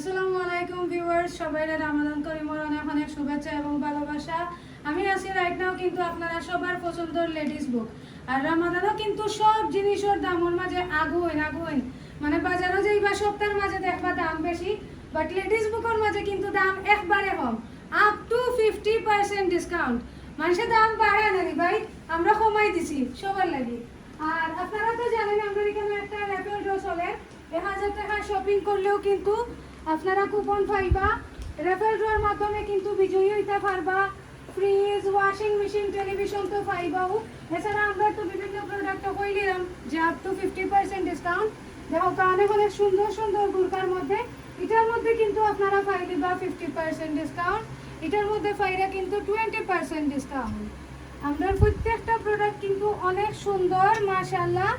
আসসালামু আলাইকুম ভিউয়ার্স অনেক অনেক শুভেচ্ছা এবং ভালোবাসা। আমি আছি রাইট নাও কিন্তু আপনারা সবার পছন্দের লেডিস বুক আর কিন্তু সব জিনিসের দামের মাঝে আগুন আগুন। মানে বাজারও সপ্তাহের মাঝে দেখবা দাম বেশি বাট লেডিস বুকের মাঝে কিন্তু দাম একবারে কম। Up to fifty percent discount মানুষের দাম বাড়ায় না রে ভাই, আমরা কমাই দিছি সবার লাগি। আর আপনারা তো জানেন, আমাদের এখানে একটা র্যাপেল ড্র চলে এক হাজার টাকা শপিং করলেও কিন্তু আপনারা কুপন পাইবা রেফেল ড্রর মাধ্যমে কিন্তু বিজয়ী হইতে পারবা ফ্রিজ ওয়াশিং মেশিন টেলিভিশন তো পাইবাও। এছাড়া আমরা তো বিভিন্ন প্রোডাক্ট কইলিলাম যে up to fifty percent discount দেখো কারণে অনেক সুন্দর সুন্দর গুরকার মধ্যে, এটার মধ্যে কিন্তু আপনারা পাইলিবা ফিফটি পার্সেন্ট ডিসকাউন্ট এটার মধ্যে পাইরা কিন্তু টোয়েন্টি পার্সেন্ট ডিসকাউন্ট আমরা প্রত্যেকটা প্রোডাক্ট কিন্তু অনেক সুন্দর মাশাল্লাহ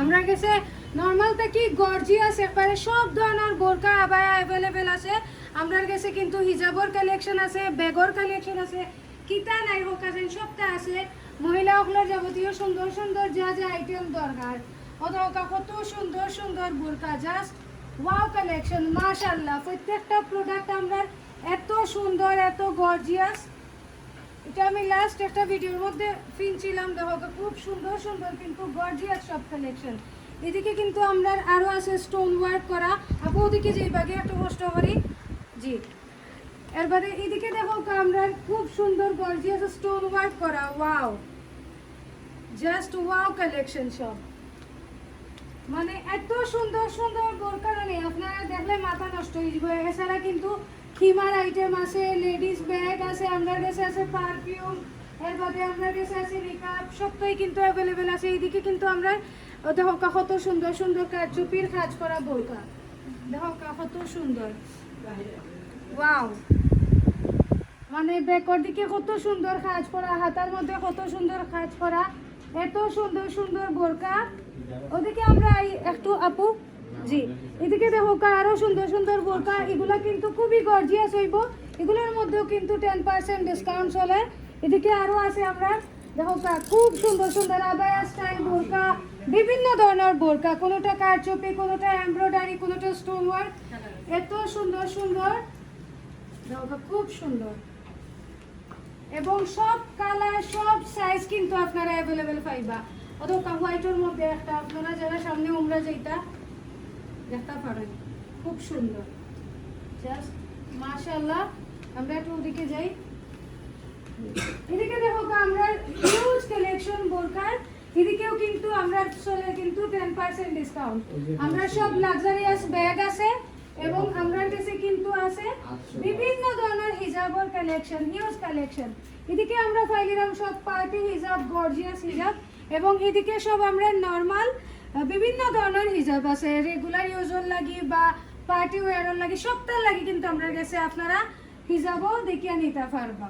আমরা গেছে নর্মাল থেকে গর্জিয়াস একবারে সব ধরনের বোরকা আবায়া অ্যাভেলেবেল আছে। আমরা কাছে কিন্তু হিজাবর কালেকশন আছে, ব্যাগর কালেকশন আছে, কিতা নাই হোক আছে, সবটা আছে। মহিলাগুলোর যাবতীয় সুন্দর সুন্দর যা যা আইটেম দরকার। অথবা কত সুন্দর সুন্দর বোরকা জাস্ট ওয়াও কালেকশন মাশাল্লাহ প্রত্যেকটা প্রোডাক্ট আমরা এত সুন্দর, এত গর্জিয়াস এটা আমি লাস্ট একটা ভিডিওর মধ্যে ফিনছিলাম দেখো, খুব সুন্দর সুন্দর কিন্তু গর্জিয়াস সব কালেকশন এদিকে কিন্তু আমরা আরও আছে স্টোন ওয়ার্ক করা। আপু, ওদিকে যে বাগে একটু কষ্ট করি জি। এর বাদে এদিকে দেখো আমরা খুব সুন্দর গর্জিয়াস স্টোন ওয়ার্ক করা। ওয়াও জাস্ট ওয়াও কালেকশন সব মানে এত সুন্দর সুন্দর বোরকা নেই। আপনারা দেখলে মাথা নষ্ট হয়ে যাবে। এছাড়া কিন্তু খিমার আইটেম আছে লেডিস ব্যাগ আছে আপনার কাছে আছে পারফিউম এর বাদে কাছে আছে মেকআপ সবটাই কিন্তু অ্যাভেলেবেল আছে। এইদিকে কিন্তু আমরা দেখো কা কত সুন্দর সুন্দর কাজ চুপির কাজ করা বোরকা দেখো কা কত সুন্দর। ওয়াও মানে ব্যাকর দিকে কত সুন্দর কাজ করা, হাতার মধ্যে কত সুন্দর কাজ করা, এত সুন্দর সুন্দর বোরকা ওদিকে আমরা একটু আপু, জি, এদিকে দেখো কা আরও সুন্দর সুন্দর বোরকা এগুলা কিন্তু খুবই গর্জিয়াস হইব। এগুলোর মধ্যেও কিন্তু টেন পার্সেন্ট ডিসকাউন্ট চলে। এদিকে আরও আছে আমরা। দেখো কা খুব সুন্দর সুন্দর আবায়া স্টাইল বিভিন্ন ধরনের বোরকা, কোনোটা কারচুপি, কোনোটা এমব্রয়ডারি, কোনোটা স্টোন ওয়ার্ক এত সুন্দর সুন্দর। খুব সুন্দর। এবং সব কালার, সব সাইজ কিন্তু আপনারা অ্যাভেলেবেল পাইবা। অথবা হোয়াইটের মধ্যে একটা, আপনারা যারা সামনে উমরা যেটা দেখতে পারেন। খুব সুন্দর। জাস্ট মাশাআল্লাহ, আমরা একটু ওদিকে যাই। এদিকে দেখো আমরা হিউজ কালেকশন বোরকার। এদিকেও কিন্তু আমরা চলে কিন্তু টেন পার্সেন্ট ডিসকাউন্ট আমরা সব লাক্সারিয়াস ব্যাগ আছে এবং আমরা কাছে কিন্তু আছে বিভিন্ন ধরনের হিজাবর কালেকশন নিউজ কালেকশন এদিকে আমরা ফাইলিরাম সব পার্টি হিজাব গর্জিয়াস হিজাব এবং এদিকে সব আমরা নর্মাল বিভিন্ন ধরনের হিজাব আছে। রেগুলার ইউজর লাগি বা পার্টি ওয়ারর লাগি সবটার লাগি কিন্তু আমরা কাছে আপনারা হিজাবও দেখিয়ে নিতে পারবা।